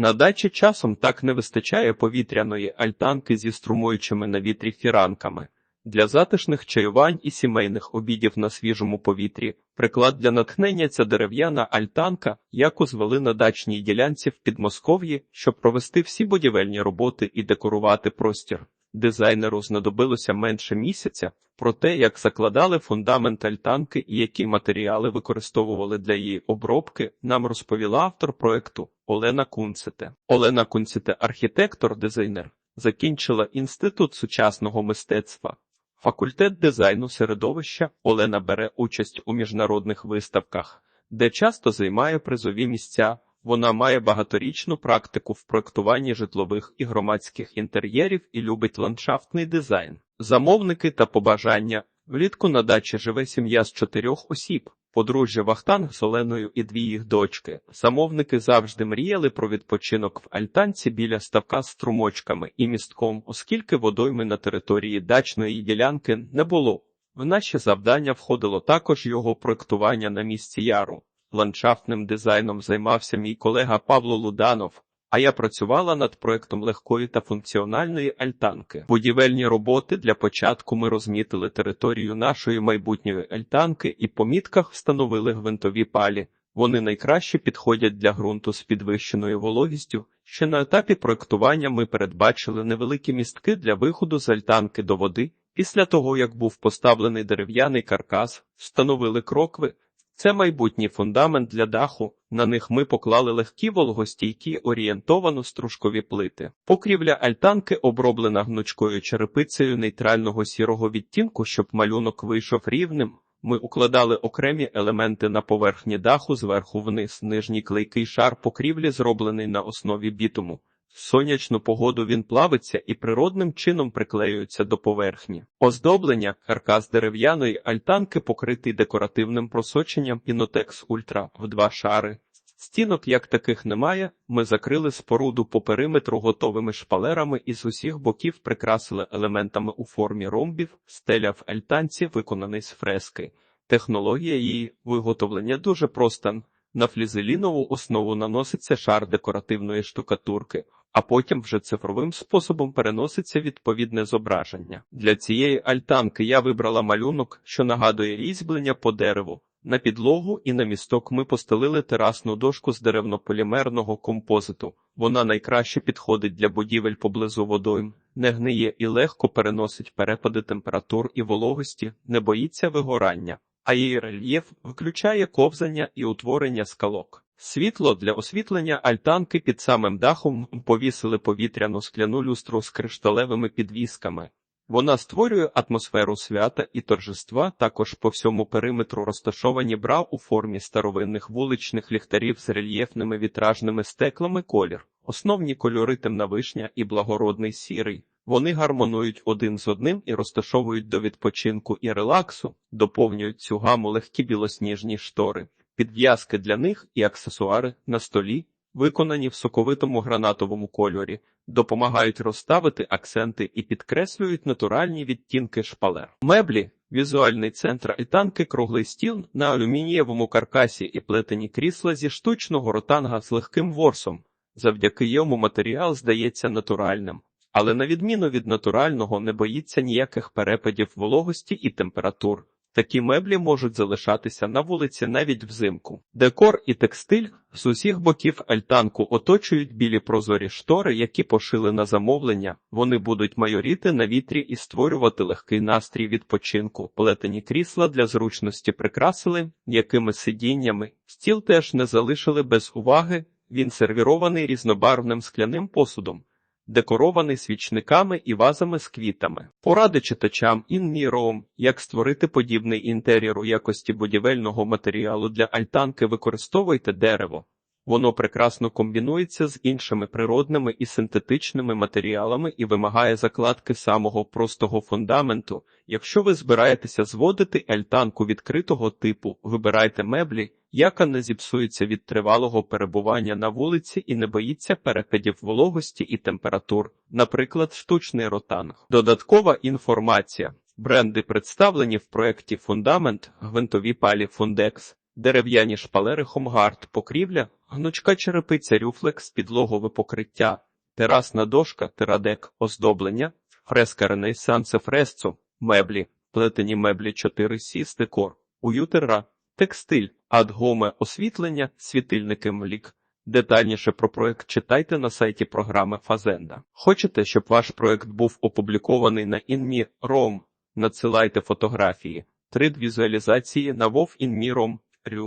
На дачі часом так не вистачає повітряної альтанки зі струмуючими на вітрі фіранками. Для затишних чаювань і сімейних обідів на свіжому повітрі приклад для натхнення ця дерев'яна альтанка, яку звели на дачній ділянці в Підмосков'ї, щоб провести всі будівельні роботи і декорувати простір. Дизайнеру знадобилося менше місяця. Про те, як закладали фундамент альтанки і які матеріали використовували для її обробки, нам розповіла автор проекту Олена Кунцете. Олена Кунцете, архітектор, дизайнер, закінчила інститут сучасного мистецтва. Факультет дизайну середовища Олена бере участь у міжнародних виставках, де часто займає призові місця. Вона має багаторічну практику в проектуванні житлових і громадських інтер'єрів і любить ландшафтний дизайн. Замовники та побажання. Влітку на дачі живе сім'я з чотирьох осіб. Подружжя Вахтанг з Оленою і дві їх дочки. Замовники завжди мріяли про відпочинок в альтанці біля ставка з струмочками і містком, оскільки водойми на території дачної ділянки не було. В наші завдання входило також його проектування на місці яру. Ландшафтним дизайном займався мій колега Павло Луданов, а я працювала над проектом легкої та функціональної альтанки. Будівельні роботи для початку ми розмітили територію нашої майбутньої альтанки і по мітках встановили гвинтові палі. Вони найкраще підходять для ґрунту з підвищеною вологістю. Ще на етапі проектування ми передбачили невеликі містки для виходу з альтанки до води. Після того, як був поставлений дерев'яний каркас, встановили крокви. Це майбутній фундамент для даху. На них ми поклали легкі вологостійкі орієнтовано стружкові плити. Покрівля альтанки оброблена гнучкою черепицею нейтрального сірого відтінку, щоб малюнок вийшов рівним. Ми укладали окремі елементи на поверхні даху зверху вниз. Нижній клейкий шар покрівлі зроблений на основі бітуму. Сонячну погоду він плавиться і природним чином приклеюється до поверхні. Оздоблення каркас дерев'яної альтанки покритий декоративним просоченням Pinotex Ultra в два шари. Стінок як таких немає. Ми закрили споруду по периметру готовими шпалерами і з усіх боків прикрасили елементами у формі ромбів, стеля в альтанці виконаний з фрески. Технологія її виготовлення дуже проста. На флізелінову основу наноситься шар декоративної штукатурки, а потім вже цифровим способом переноситься відповідне зображення. Для цієї альтанки я вибрала малюнок, що нагадує різьблення по дереву. На підлогу і на місток ми постелили терасну дошку з деревнополімерного композиту. Вона найкраще підходить для будівель поблизу водойм, не гниє і легко переносить перепади температур і вологості, не боїться вигорання а її рельєф включає ковзання і утворення скалок. Світло для освітлення альтанки під самим дахом повісили повітряну скляну люстру з кришталевими підвісками. Вона створює атмосферу свята і торжества. Також по всьому периметру розташовані бра у формі старовинних вуличних ліхтарів з рельєфними вітражними стеклами колір. Основні кольори темна вишня і благородний сірий. Вони гармонують один з одним і розташовують до відпочинку і релаксу, доповнюють цю гаму легкі білосніжні штори, підв'язки для них і аксесуари на столі, виконані в соковитому гранатовому кольорі, допомагають розставити акценти і підкреслюють натуральні відтінки шпалер. Меблі, візуальний центр альтанки, круглий стіл на алюмінієвому каркасі і плетені крісла зі штучного ротанга з легким ворсом. Завдяки йому матеріал здається натуральним але на відміну від натурального не боїться ніяких перепадів вологості і температур. Такі меблі можуть залишатися на вулиці навіть взимку. Декор і текстиль з усіх боків альтанку оточують білі прозорі штори, які пошили на замовлення. Вони будуть майоріти на вітрі і створювати легкий настрій відпочинку. Плетені крісла для зручності прикрасили якими сидіннями. Стіл теж не залишили без уваги. Він сервірований різнобарвним скляним посудом декорований свічниками і вазами з квітами. Поради читачам інміром, як створити подібний інтер'єр у якості будівельного матеріалу для альтанки, використовуйте дерево. Воно прекрасно комбінується з іншими природними і синтетичними матеріалами і вимагає закладки самого простого фундаменту. Якщо ви збираєтеся зводити альтанку відкритого типу, вибирайте меблі, яка не зіпсується від тривалого перебування на вулиці і не боїться перекидів вологості і температур, наприклад, штучний ротанг. Додаткова інформація. Бренди представлені в проєкті Фундамент, гвинтові палі Фундекс, дерев'яні шпалери Хомгард, покрівля, Гнучка черепиця рюфлекс, підлогове покриття, терасна дошка, терадек, оздоблення, фреска ренесансе фресцо, меблі, плетені меблі 4 сі декор, уютера, текстиль, адгоме освітлення, світильники млік. Детальніше про проект читайте на сайті програми Фазенда. Хочете, щоб ваш проект був опублікований на Inmi.rom? Надсилайте фотографії, 3D-візуалізації на WoW InMe.rom. Рю.